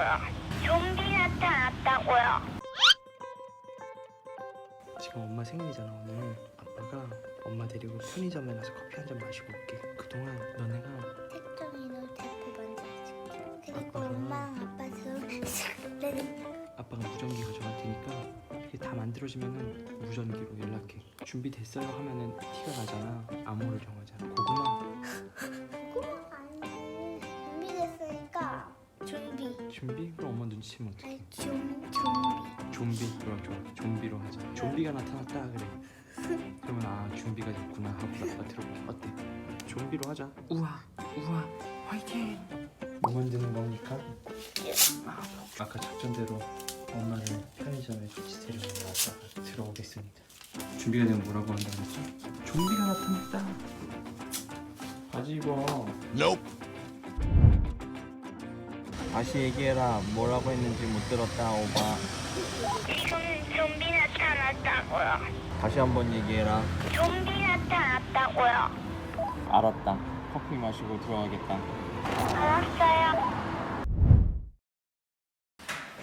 나타났다고요. 좀비 나타났다고요. 지금 엄마 생일이잖아 오늘 아빠가 엄마 데리고 편의점에 가서 커피 한 잔 마시고 올게 그동안 너네가. 그리고 아빠가- 엄마랑 아빠도 네. 아빠가 무전기 가져갈 테니까 이게 다 만들어지면은 무전기로 연락해 준비됐어요 하면은 티가 나잖아 암호 준비. 준비? 그럼 엄마 눈치채면 어떡해 아니 좀 준비. 좀비 그럼 좋아 좀비로 하자 좀비가 나타났다 그래 그러면 아 준비가 됐구나 하고 아빠 들어볼게 어때? 좀비로 하자 우와 우와 화이팅 뭐 만드는 겁니까? 아, 아까 작전대로 엄마를 편의점에 같이 데려가서 들어오겠습니다 준비가 되면 뭐라고 한다고 했죠? 좀비가 나타났다 바지 입어 다시 얘기해라. 뭐라고 했는지 못 들었다, 오바. 지금 좀비 나타났다고요. 다시 한번 얘기해라. 좀비 나타났다고요. 알았다. 커피 마시고 들어가겠다. 알았어요.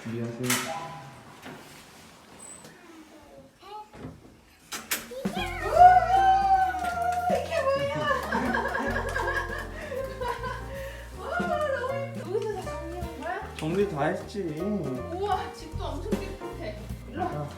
준비하세요 정리 다 했지. 우와 집도 엄청 깨끗해. 일로 와